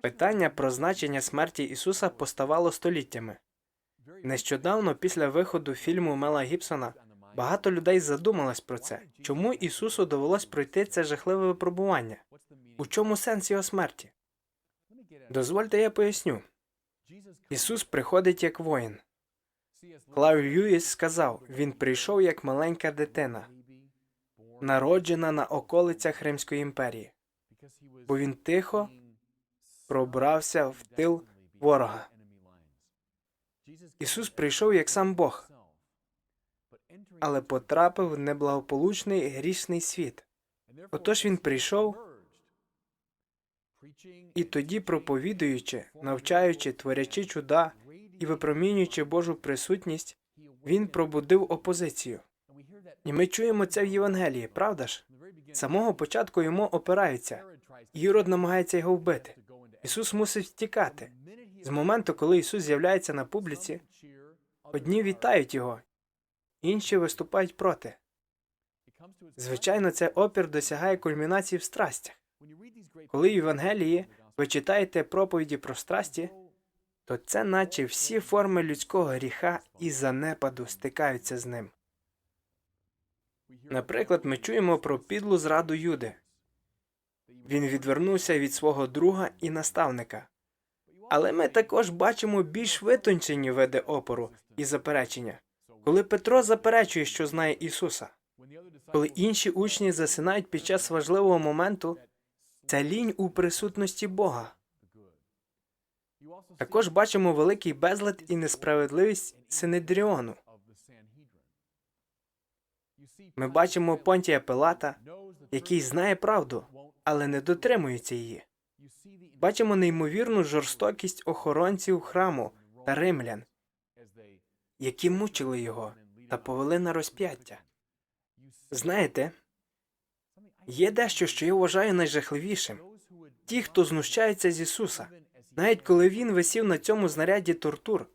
Питання про значення смерті Ісуса поставало століттями. Нещодавно, після виходу фільму Мела Гібсона, багато людей задумалось про це. Чому Ісусу довелось пройти це жахливе випробування? У чому сенс його смерті? Дозвольте, я поясню. Ісус приходить як воїн. Клав Льюіс сказав, він прийшов як маленька дитина, народжена на околицях Римської імперії, бо він тихо пробрався в тил ворога. Ісус прийшов як сам Бог, але потрапив в неблагополучний грішний світ. Отож він прийшов і тоді, проповідуючи, навчаючи, творячи чуда і випромінюючи Божу присутність, він пробудив опозицію. І ми чуємо це в Євангелії, правда ж? З самого початку йому опираються. Ірод намагається його вбити. Ісус мусить втікати. З моменту, коли Ісус з'являється на публіці, одні вітають його, інші виступають проти. Звичайно, це опір досягає кульмінації в страстях. Коли в Євангелії ви читаєте проповіді про страсті, то це наче всі форми людського гріха і занепаду стикаються з ним. Наприклад, ми чуємо про підлу зраду Юди. Він відвернувся від свого друга і наставника. Але ми також бачимо більш витончені види опору і заперечення, коли Петро заперечує, що знає Ісуса, коли інші учні засинають під час важливого моменту, це лінь у присутності Бога. Також бачимо великий безлад і несправедливість Синедріону. Ми бачимо Понтія Пилата, який знає правду, але не дотримується її. Бачимо неймовірну жорстокість охоронців храму та римлян, які мучили його та повели на розп'яття. Знаєте, є дещо, що я вважаю найжахливішим ті, хто знущається з Ісуса, навіть коли він висів на цьому знаряді тортур.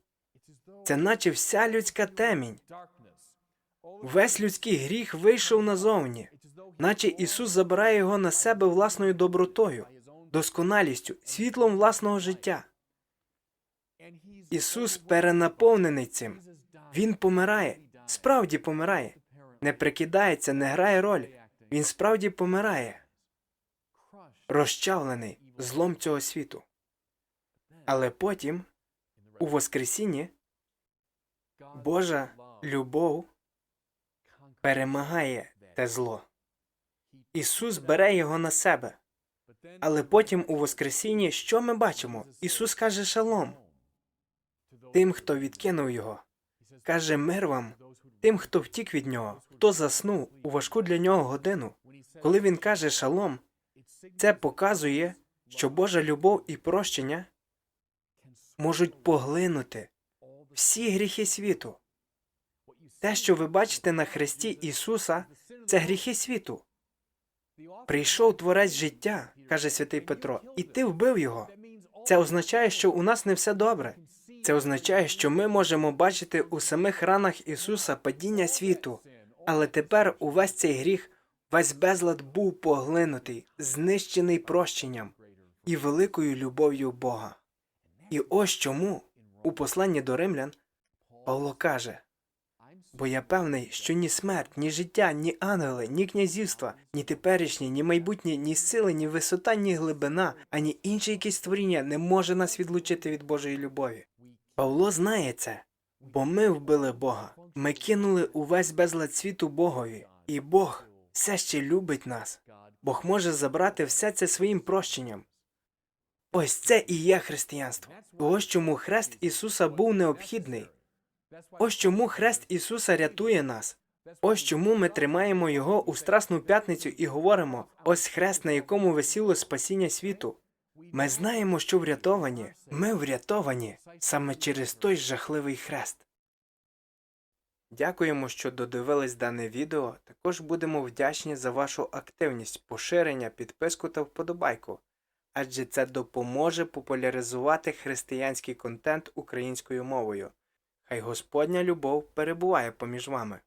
Це наче вся людська темінь. Весь людський гріх вийшов назовні, наче Ісус забирає його на себе власною добротою, досконалістю, світлом власного життя. Ісус перенаповнений цим. Він помирає, справді помирає, не прикидається, не грає роль. Він справді помирає, розчавлений злом цього світу. Але потім, у Воскресінні, Божа любов перемагає те зло. Ісус бере його на себе. Але потім у Воскресінні що ми бачимо? Ісус каже шалом тим, хто відкинув його. Каже мир вам, тим, хто втік від нього, хто заснув у важку для нього годину. Коли він каже шалом, це показує, що Божа любов і прощення можуть поглинути всі гріхи світу. Те, що ви бачите на хресті Ісуса, це гріхи світу. Прийшов творець життя, каже святий Петро, і ти вбив його. Це означає, що у нас не все добре. Це означає, що ми можемо бачити у самих ранах Ісуса падіння світу, але тепер увесь цей гріх, весь безлад був поглинутий, знищений прощенням і великою любов'ю Бога. І ось чому у посланні до римлян Павло каже бо я певний, що ні смерть, ні життя, ні ангели, ні князівства, ні теперішнє, ні майбутнє, ні сили, ні висота, ні глибина, ані інше якесь створіння не може нас відлучити від Божої любові. Павло знає це, бо ми вбили Бога. Ми кинули увесь безлад світу Богові, і Бог все ще любить нас. Бог може забрати все це своїм прощенням. Ось це і є християнство. Ось чому хрест Ісуса був необхідний. Ось чому хрест Ісуса рятує нас. Ось чому ми тримаємо його у Страсну п'ятницю і говоримо: ось хрест, на якому висіло спасіння світу. Ми знаємо, що врятовані. Ми врятовані саме через той жахливий хрест. Дякуємо, що додивились дане відео. Також будемо вдячні за вашу активність, поширення, підписку та вподобайку, адже це допоможе популяризувати християнський контент українською мовою. Хай Господня любов перебуває поміж вами.